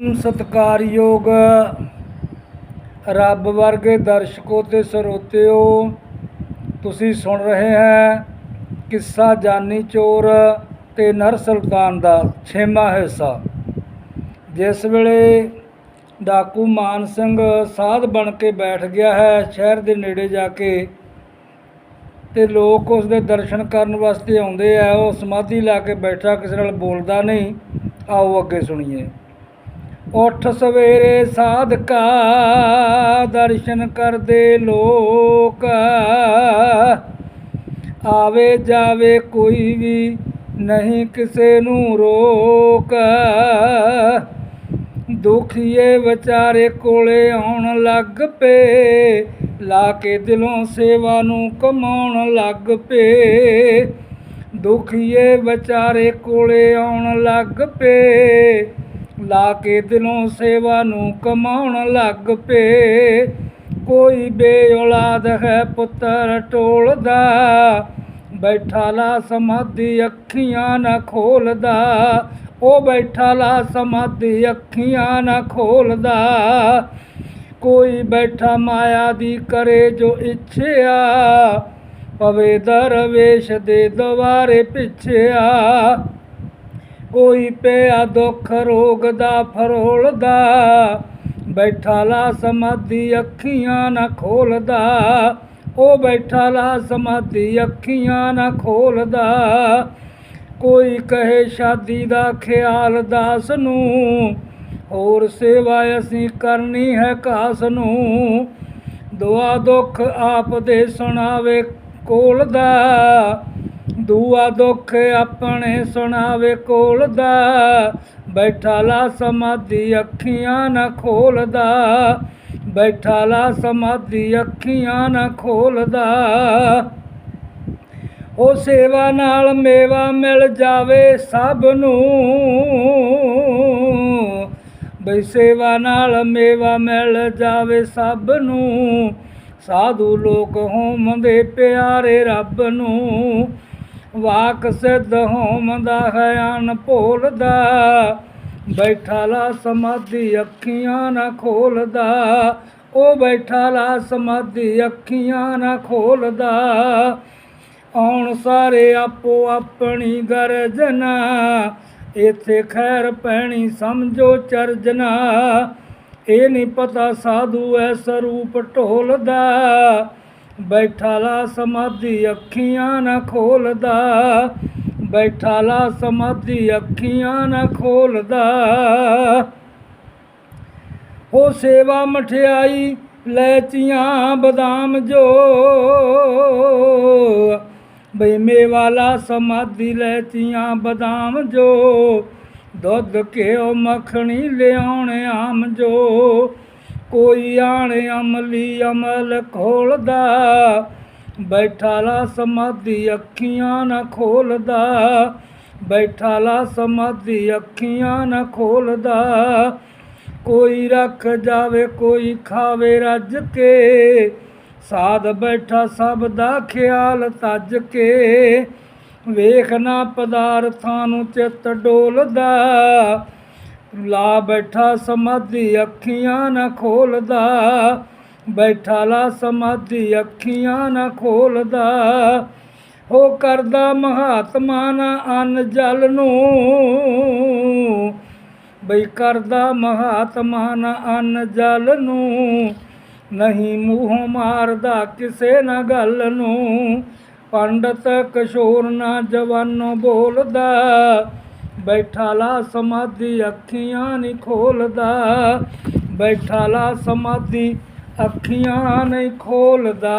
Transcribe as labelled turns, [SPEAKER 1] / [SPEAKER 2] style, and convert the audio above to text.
[SPEAKER 1] ਸਤਿਕਾਰਯੋਗ ਰੱਬ ਵਰਗੇ ਦਰਸ਼ਕੋ ਤੇ ਸਰੋਤਿਓ, ਤੁਸੀਂ ਸੁਣ ਰਹੇ ਹੈ ਕਿੱਸਾ ਜਾਨੀ ਚੋਰ ਤੇ ਨਰ ਸੁਲਤਾਨ ਦਾ ਛੇਵਾਂ ਹਿੱਸਾ। ਜਿਸ ਵੇਲੇ ਡਾਕੂ ਮਾਨ ਸਿੰਘ ਸਾਧ ਬਣ ਕੇ ਬੈਠ ਗਿਆ ਹੈ ਸ਼ਹਿਰ ਦੇ ਨੇੜੇ ਜਾ ਕੇ ਤੇ ਲੋਕ ਉਸ ਦੇ ਦਰਸ਼ਨ ਕਰਨ ਵਾਸਤੇ ਆਉਂਦੇ ਆ, ਉਹ ਸਮਾਧੀ ਲਾ ਕੇ ਬੈਠਾ, ਕਿਸੇ ਨਾਲ ਬੋਲਦਾ ਨਹੀਂ, ਆਓ ਅੱਗੇ ਸੁਣੀਏ। ਉੱਠ ਸਵੇਰੇ ਸਾਧਕਾ, ਦਰਸ਼ਨ ਕਰਦੇ ਲੋਕ। ਆਵੇ ਜਾਵੇ ਕੋਈ ਵੀ, ਨਹੀਂ ਕਿਸੇ ਨੂੰ ਰੋਕ। ਦੁਖੀਏ ਵਿਚਾਰੇ ਕੋਲੇ ਆਉਣ ਲੱਗ ਪਏ, ਲਾ ਕੇ ਦਿਲੋਂ ਸੇਵਾ ਨੂੰ ਕਮਾਉਣ ਲੱਗ ਪਏ। ਦੁਖੀਏ ਵਿਚਾਰੇ ਕੋਲੇ ਆਉਣ ਲੱਗ ਪਏ। ਲਾ ਕੇ ਦਿਲੋਂ ਸੇਵਾ ਨੂੰ ਕਮਾਉਣ ਲੱਗ ਪਏ। ਕੋਈ ਬੇਔਲਾਦ ਹੈ ਪੁੱਤਰ ਟੋਲਦਾ, ਬੈਠਾ ਲਾ ਸਮਾਧੀ ਅੱਖੀਆਂ ਨਾ ਖੋਲਦਾ। ਉਹ ਬੈਠਾ ਲਾ ਸਮਾਧੀ ਅੱਖੀਆਂ ਨਾ ਖੋਲਦਾ। ਕੋਈ ਬੈਠਾ ਮਾਇਆ ਦੀ ਕਰੇ ਜੋ ਇੱਛਿਆ, ਪਵੇ ਦਰਵੇਸ਼ ਦੇ ਦਵਾਰੇ ਪਿੱਛਿਆ। ਕੋਈ ਪਿਆ ਦੁੱਖ ਰੋਗ ਦਾ ਫਰੋਲਦਾ, ਬੈਠਾ ਲਾ ਸਮਾਧੀ ਅੱਖੀਆਂ ਨਾ ਖੋਲਦਾ। ਉਹ ਬੈਠਾ ਲਾ ਸਮਾਧੀ ਅੱਖੀਆਂ ਨਾ ਖੋਲਦਾ। ਕੋਈ ਕਹੇ ਸ਼ਾਦੀ ਦਾ ਖਿਆਲ ਦਾਸ ਨੂੰ, ਹੋਰ ਸੇਵਾ ਅਸੀਂ ਕਰਨੀ ਹੈ ਕਾਸ ਨੂੰ। ਦੁਆ ਦੁੱਖ ਆਪ ਦੇ ਸੁਣਾਵੇ ਕੋਲ ਦਾ ਦੂਆ ਦੁੱਖ ਆਪਣੇ ਸੁਣਾਵੇ ਕੋਲ ਦਾ ਬੈਠਾ ਲਾ ਸਮਾਧੀ ਅੱਖੀਆਂ ਨਾ ਖੋਲਦਾ ਬੈਠਾ ਲਾ ਸਮਾਧੀ ਅੱਖੀਆਂ ਨਾ ਖੋਲਦਾ। ਉਹ ਸੇਵਾ ਨਾਲ ਮੇਵਾ ਮਿਲ ਜਾਵੇ ਸਭ ਨੂੰ। ਬਈ ਸੇਵਾ ਨਾਲ ਮੇਵਾ ਮਿਲ ਜਾਵੇ ਸਭ ਨੂੰ। ਸਾਧੂ ਲੋਕ ਹੋਮਦੇ ਪਿਆਰੇ ਰੱਬ ਨੂੰ। ਵਾਕ ਸਿੱਧ ਹੋਮਦਾ ਹੈ ਅਨ ਭੋਲਦਾ। ਬੈਠਾ ਲਾ ਸਮਾਧੀ ਅੱਖੀਆਂ ਨਾ ਖੋਲਦਾ। ਉਹ ਬੈਠਾ ਲਾ ਸਮਾਧੀ ਅੱਖੀਆਂ ਨਾ ਖੋਲਦਾ। ਆਉਣ ਸਾਰੇ ਆਪੋ ਆਪਣੀ ਗਰਜਨਾ। ਇੱਥੇ ਖੈਰ ਪੈਣੀ ਸਮਝੋ ਚਰਜਨਾ। ਇਹ ਨਹੀਂ ਪਤਾ ਸਾਧੂ ਐ ਸਰੂਪ ਢੋਲਦਾ। ਬੈਠਾ ਲਾ ਸਮਾਧੀ ਅੱਖੀਆਂ ਨਾ ਖੋਲਦਾ। ਬੈਠਾ ਲਾ ਸਮਾਧੀ ਅੱਖੀਆਂ ਨਾ ਖੋਲਦਾ। ਹੋ ਸੇਵਾ ਮਠਿਆਈ ਲੈਚੀਆਂ ਬਦਾਮ ਜੋ। ਬਈ ਮੇਵਾਲਾ ਸਮਾਧੀ ਲੈਚੀਆਂ ਬਦਾਮ ਜੋ। ਦੁੱਧ ਘਿਓ ਮੱਖਣੀ ਲਿਆਉਣ ਆਮ ਜੋ। ਕੋਈ ਆਣ ਅਮਲੀ ਅਮਲ ਖੋਲਦਾ ਬੈਠਾ ਲਾ ਸਮਾਧੀ ਅੱਖੀਆਂ ਨਾ ਖੋਲਦਾ ਬੈਠਾ ਲਾ ਸਮਾਧੀ ਅੱਖੀਆਂ ਨਾ ਖੋਲਦਾ। ਕੋਈ ਰੱਖ ਜਾਵੇ, ਕੋਈ ਖਾਵੇ ਰੱਜ ਕੇ, ਸਾਧ ਬੈਠਾ ਸਭ ਦਾ ਖਿਆਲ ਤੱਜ ਕੇ। ਵੇਖਣਾ ਪਦਾਰਥਾਂ ਨੂੰ ਚਿੱਤ ਡੋਲਦਾ ਲਾ ਬੈਠਾ ਸਮਾਧੀ ਅੱਖੀਆਂ ਨਾ ਖੋਲਦਾ। ਬੈਠਾ ਲਾ ਸਮਾਧੀ ਅੱਖੀਆਂ ਨਾ ਖੋਲਦਾ। ਹੋ ਕਰਦਾ ਮਹਾਤਮਾ ਨਾ ਅਨ ਜਲ ਨੂੰ। ਬਈ ਕਰਦਾ ਮਹਾਤਮਾ ਨਾ ਅਨ ਜਲ ਨੂੰ। ਨਹੀਂ ਮੂੰਹ ਮਾਰਦਾ ਕਿਸੇ ਨਾ ਗੱਲ ਨੂੰ। ਪੰਡਤ ਕਿਸ਼ੋਰ ਨਾ ਜਵਾਨੋ ਬੋਲਦਾ। ਬੈਠਾ ਲਾ ਸਮਾਧੀ ਅੱਖੀਆਂ ਨਹੀਂ ਖੋਲਦਾ। ਬੈਠਾ ਲਾ ਸਮਾਧੀ ਅੱਖੀਆਂ ਨਹੀਂ ਖੋਲਦਾ।